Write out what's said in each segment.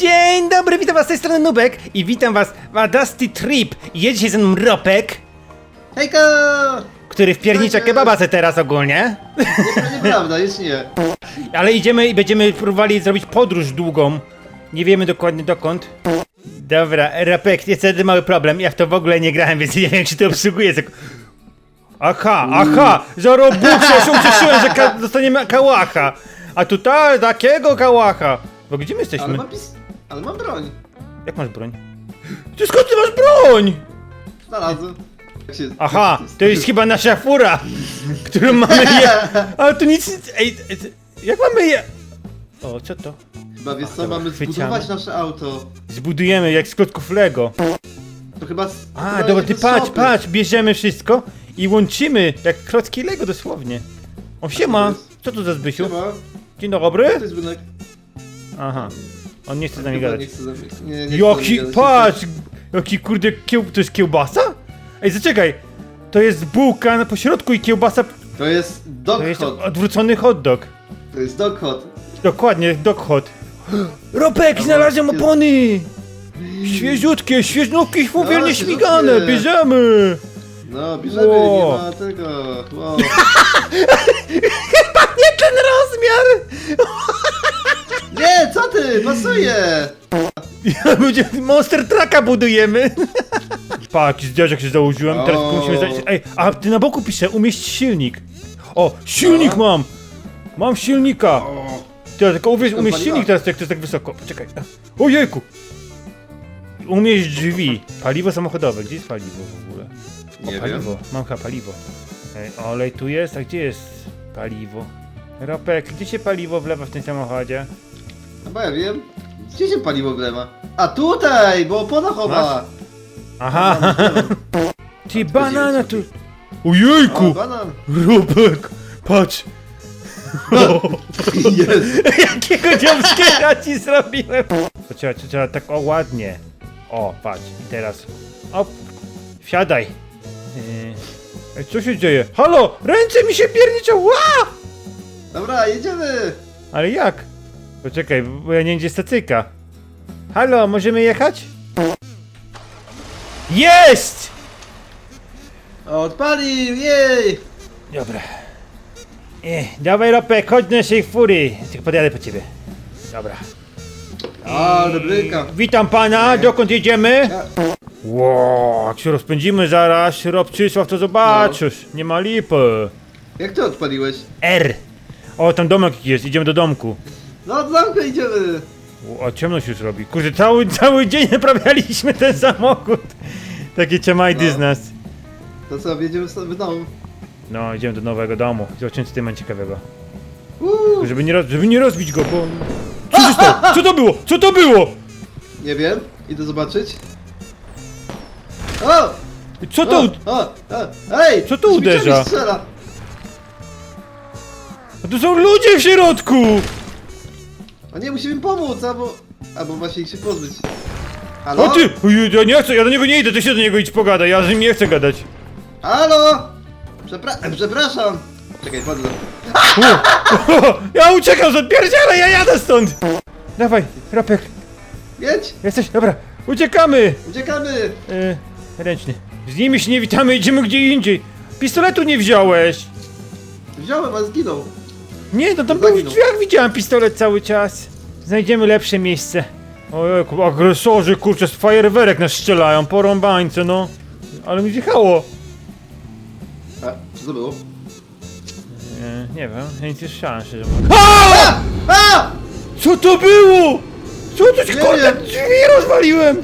Dzień dobry, witam was z tej strony Nubek i witam was w Adusty Trip. Jedzie dzisiaj ze mną Ropek, Hejka! który wpiernicza kebaba se teraz ogólnie. Nie, nieprawda, już nie. Ale idziemy i będziemy próbowali zrobić podróż długą. Nie wiemy dokładnie dokąd. Dobra, Ropek, niestety mały problem. Ja w to w ogóle nie grałem, więc nie wiem, czy to obsługuje. Aha, aha! Za robuxie się ucieszyłem, że ka- dostaniemy kałacha. A tutaj takiego kałacha. Bo gdzie my Ale jesteśmy? mam pis... Ale mam broń. Jak masz broń? Ty skąd ty masz broń? Znalazłem. Jak się... Aha, to jest chyba nasza fura, którą mamy je... Ale tu nic... Ej, ej, jak mamy je... O, co to? Chyba wiesz co, dobra, mamy chwyciamy. zbudować nasze auto. Zbudujemy jak z klocków Lego. To chyba... z- to A, chyba dobra, ty patrz, szopy. patrz, bierzemy wszystko i łączymy jak klocki Lego dosłownie. O, siema! Co tu za Zbysiu? Siema. Dzień dobry? To jest budynek. Aha. On nie chce z nami Chyba gadać. Nie chcę z nami... Nie, nie nami Jaki, gadać. patrz! Jaki kurde kieł... To jest kiełbasa? Ej, zaczekaj! To jest bułka na pośrodku i kiełbasa... To jest dog To jest hot. odwrócony hot dog. To jest dog hot. Dokładnie, dog hot. Ropek, znalazłem opony! Świeżutkie, świeżnówki, No, świeżutkie, śmigane, bierzemy! No, bierzemy, Wow. nie ma tego. Wow. ty? Pasuje! Będzie Monster Trucka budujemy! Pa, jakiś zderzak się założyłem, teraz O. musimy zdać... Ej, a ty na boku pisze, umieść silnik. O, silnik No. mam! Mam silnika! O, Ty, tylko uwierz, umieść paliwa. silnik teraz, jak to jest tak wysoko. Poczekaj. Ojejku! Umieść drzwi. Paliwo samochodowe. Gdzie jest paliwo w ogóle? O, Nie paliwo. wiem. Mam chyba paliwo. Ej, olej tu jest, a gdzie jest paliwo? Ropek, gdzie się paliwo wlewa w tym samochodzie? No bo ja wiem. Gdzie się paliwo wlewa? A tutaj, bo opona chowa. Aha! Ty banana tu... O, Ojejku! banan. Ropek! Patrz! Jest. Jakiego dziobskiego ci zrobiłem? To trzeba, to trzeba tak o ładnie. O, patrz. I teraz. Op. Wsiadaj. Yy. Ej, co się dzieje? Halo! Ręce mi się pierniczą! Ła! Dobra, jedziemy. Ale jak? Poczekaj, bo ja nie wiem gdzie stacyjka. Halo, możemy jechać? Jest! Odpalił, jej. Dobra. Ej, dawaj Ropek, chodź do naszej fury. Tylko podjadę po ciebie. Dobra. A, dobryka. Witam pana, dokąd jedziemy? Wow, jak się rozpędzimy zaraz, Rob Czysław, to zobaczysz. Nie ma lipy. Jak ty odpaliłeś? R. O, tam domek jest, idziemy do domku. No, od zamku idziemy. O, ciemno się już robi. Kurde, cały, cały dzień naprawialiśmy ten samochód. Takie ciamajdy No. z nas. To co, wjedziemy sobie w dom. No, idziemy do nowego domu. Zobaczymy, co tutaj ma ciekawego. Uuu, Żeby nie, roz, żeby nie rozbić go, bo... Co się stało? Co to było? Co to było? nie wiem, idę zobaczyć. O! Co to... O, o, o, ej! Co tu uderza? strzela. A tu są ludzie w środku! A nie, musimy im pomóc, albo... Albo właśnie ich się pozbyć. Halo? O ty! Ja nie chcę, ja do niego nie idę, ty się do niego idź pogadaj, ja z nim nie chcę gadać. Halo! Przepra e, przepraszam. Czekaj, chodzę. Ja uciekam, zapierdzielę, ja jadę stąd! Dawaj, Ropek, Jedź! jesteś, dobra, uciekamy! Uciekamy! E, ręczny. Z nimi się nie witamy, idziemy gdzie indziej. Pistoletu nie wziąłeś! Wziąłem, a zginął. Nie, no tam był Zaginął. drzwiach, widziałem pistolet cały czas. Znajdziemy lepsze miejsce. Ojejku, agresorzy, kurczę, z fajerwerek nas strzelają, porąbańce, no. Ale mi zjechało. A, co to było? E, nie wiem, ja nic nie słyszałem, szczerze mówiąc. A! A! Co to było? Co to Nie kurde, wiem. drzwi rozwaliłem?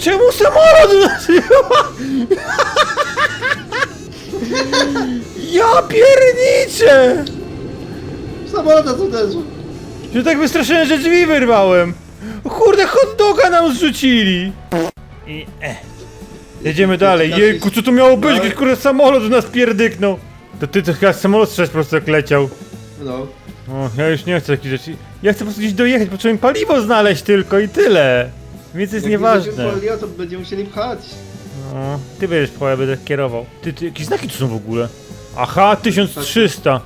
Czemu samolot Ja pierniczę! Samolot nas uderzył. Że tak wystraszyłem, że drzwi wyrwałem. O kurde, hot doga nam zrzucili. I eh. Jedziemy dalej. Jejku, co to miało być? No. Jakiś kurde samolot w nas pierdyknął. To ty to chyba samolot strzelasz po prostu jak leciał. No. O, ja już nie chcę takich rzeczy. Ja chcę po prostu gdzieś dojechać, potrzebuję paliwo znaleźć tylko i tyle. Więc jest Jak nieważne. będziemy polio, to będziemy musieli pchać. No, ty będziesz pchał, ja będę kierował. Ty, ty, jakieś znaki tu są w ogóle. Aha, 1300.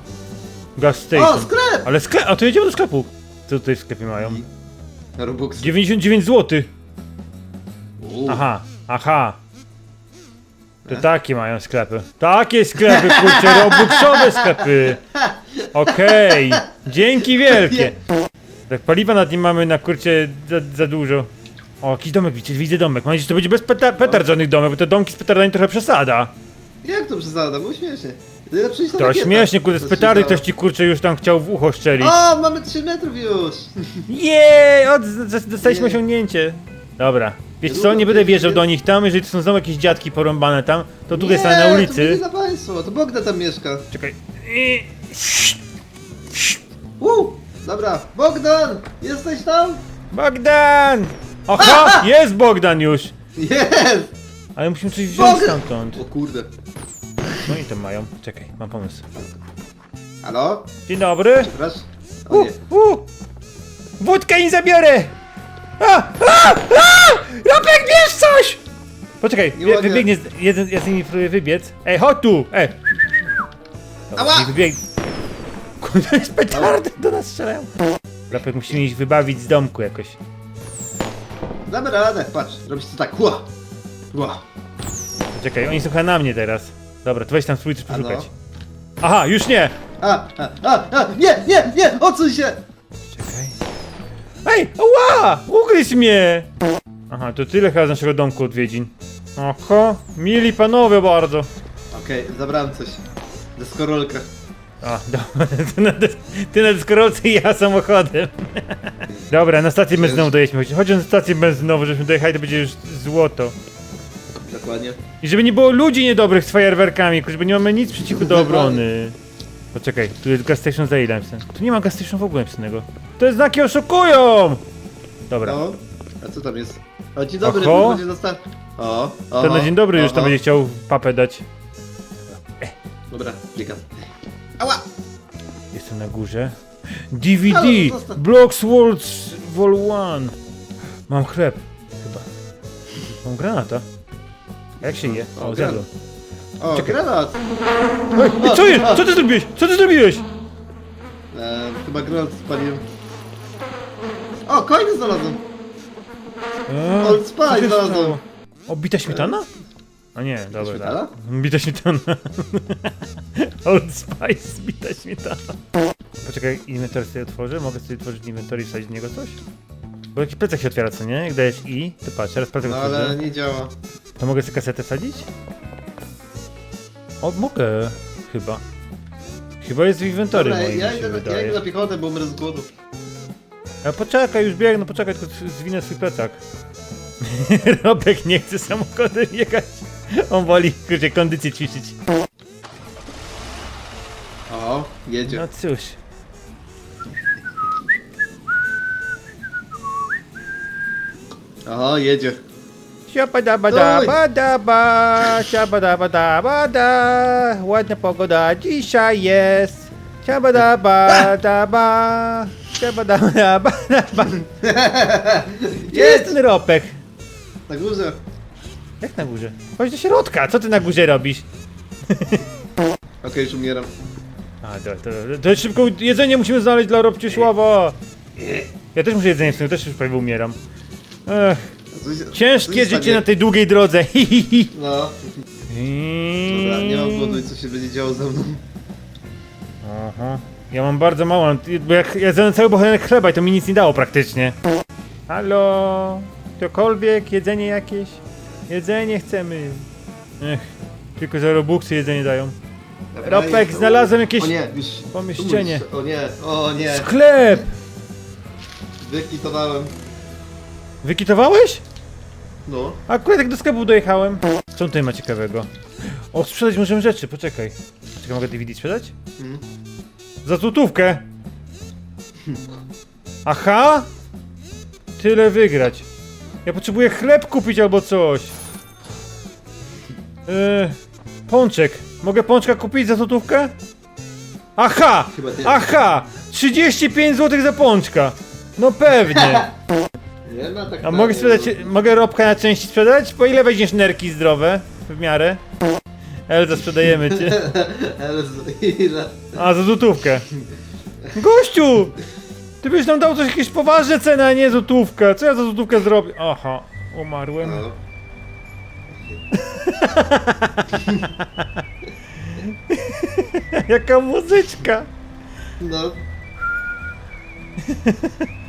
Gas O, station. sklep! Ale sklep, a to jedziemy do sklepu. Co tutaj w sklepie mają? Robux. 99 zł. Uuu. Aha, aha. To takie mają sklepy. Takie sklepy, kurczę, robuxowe sklepy. Okej, dzięki wielkie. Tak, paliwa nad nim mamy na kurcie za, za dużo. O, jakiś domek widzę, widzę domek. Mam nadzieję, że to będzie bez peta petard żadnych domek, bo te domki z petardami trochę przesada. Jak to przesada? Było śmiesznie. Tyle przyjść na To rakietę. śmiesznie, kurde, z To petardy się ktoś ci kurczę już tam chciał w ucho szczelić. O, mamy 3 metrów już! Jej, od, z- z- dostaliśmy Nie. osiągnięcie. Dobra. Wiesz co, nie będę wjeżdżał do nich tam, jeżeli to są znowu jakieś dziadki porąbane tam, to tutaj nie, stanę na To ulicy. nie dla państwa, to Bogdan tam mieszka. Czekaj. I- Uuu, dobra. Bogdan! Jesteś tam? Bogdan! Oho, jest Bogdan już! Jest! Ale musimy coś wziąć Bogdan! stamtąd. O kurde. No i tam mają. Czekaj, mam pomysł. Halo? Dzień dobry. Przepraszam. O U, nie. u. Wódkę im zabiorę! A, a, a! Ropek, bierz coś! Poczekaj, Nie mogę. wybiegnie, z- jeden, ja z nimi próbuję wybiec. Ej, chodź tu! Ej! Dobra, Ała! nie wybieg... Kurde, jest petardy do nas strzelają. Ropek, musimy ich wybawić z domku jakoś. Damy radę, patrz. Robisz to tak. Ła! Ła! Poczekaj, oni są chyba na mnie teraz. Dobra, to weź tam spróbuj coś no. poszukać. Aha, już nie! A, a, a, a, nie, nie, nie, odsuń się! Czekaj. Ej, ła! Ugryź mnie! Aha, to tyle chyba z naszego domku odwiedzin. Oho, mili panowie bardzo. Okej, zabrałem coś. Deskorolkę. A, dobra, ty na, ty na deskorolce i ja samochodem. Dobra, na stację benzynową dojedźmy. Chodź na stację benzynową, żebyśmy dojechali, to będzie już złoto. Dokładnie. I żeby nie było ludzi niedobrych z fajerwerkami, żeby nie mamy nic przeciwko do obrony. Poczekaj, tu jest gas station za ile napisane? Tu nie ma gas station w ogóle napisanego. Te znaki oszukują! Dobra, No. A co tam jest? O, dzień dobry, Oho. będzie został. O, o. ten na dzień dobry już tam oho. będzie chciał papę dać. Dobra, klikam. Ała! Jestem na górze. DVD! Zostaw. Blocks Worlds Vol 1. Mam chleb. Chyba. Mam granata. A jak się je? O, O, granat. zjadłem. O, Czekaj. granat! Ej, co jest? Co ty zrobiłeś? Co ty zrobiłeś? E, chyba granat spaliłem. O, coiny znalazłem! Eee, Old Spice co się znalazłem. stało? O, bita śmietana? A nie, dobra. Śmietana? tak. Bita śmietana. Old Spice, bita śmietana. Poczekaj, inwentory sobie otworzę. Mogę sobie otworzyć inwentory i wsadzić w niego coś? Bo jakiś plecak się otwiera, co nie? Jak dajesz i, to patrz, teraz plecak No otworzę. ale nie działa. To mogę sobie kasetę wsadzić? O, mogę. Chyba. Chyba jest w inwentory Dobra, moim, ja mi się idę, na, ja wydaje. idę na piechotę, bo umrę z głodu. A poczekaj, już biegnę, poczekaj, tylko zwinę swój plecak. Robek nie chce samochodem jechać. On woli, kurczę, kondycję ćwiczyć. O, jedzie. No cóż. O, jedzie. Siabadabadabadaba, siabadabadabada, ładna pogoda dzisiaj jest. Siabadabadaba, siabadabadaba. Gdzie jest ten ropek? Na górze. Jak na górze? Chodź do środka, co ty na górze robisz? Okej, już umieram. A, to, to, to szybko jedzenie musimy znaleźć dla Robciusława. Ja też muszę jedzenie w sumie, też już prawie umieram. Ech, ciężkie życie na tej długiej drodze. hi, hi, hi. No, dobra, nie mam głodu i co się będzie działo ze mną. Aha. Ja mam bardzo mało, bo jak ja zjadłem cały bochenek chleba i to mi nic nie dało praktycznie. Halo? Ktokolwiek? Jedzenie jakieś? Jedzenie chcemy. Ech, tylko za robuxy jedzenie dają. Ropek, Ej, znalazłem jakieś O nie, już... pomieszczenie. O nie, o nie. Sklep! Wykitowałem. Wykitowałeś? No. Akurat jak do sklepu dojechałem. Co tutaj ma ciekawego? O, sprzedać możemy rzeczy, poczekaj. Czekaj, mogę DVD sprzedać? Mm. Za złotówkę! Aha! Tyle wygrać. Ja potrzebuję chleb kupić albo coś. Yy, pączek. Mogę pączka kupić za złotówkę? Aha! Chyba nie. Aha! 35 zł za pączka! No pewnie. Nie ma tak A mogę sprzedać, mogę robka na części sprzedać? Po ile weźmiesz nerki zdrowe? W miarę? Elza, sprzedajemy cię. Z- ile? A, za złotówkę. Gościu! Ty byś nam dał coś jakieś poważne ceny, a nie złotówkę. Co ja za złotówkę zrobię? Aha, umarłem. No. Jaka muzyczka. No.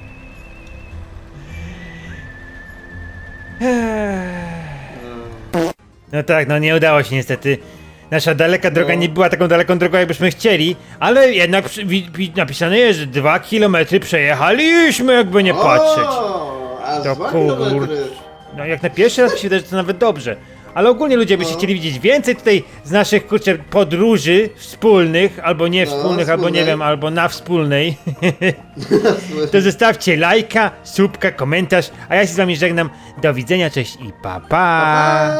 No tak, no nie udało się niestety. Nasza daleka droga nie była taką daleką drogą, jakbyśmy chcieli, ale jednak przy, wi, wi, napisane jest, że dwa kilometry przejechaliśmy, jakby nie patrzeć. O, aż To dwa kur- kilometry. No jak na pierwszy raz mi się wydaje, że to nawet dobrze. Ale ogólnie ludzie by się No. chcieli widzieć więcej tutaj z naszych kurczę podróży wspólnych, albo nie No, wspólnych, albo nie wspólnej. wiem, albo na wspólnej. to zostawcie lajka, subka, komentarz, a ja się z wami żegnam. Do widzenia, cześć i pa pa!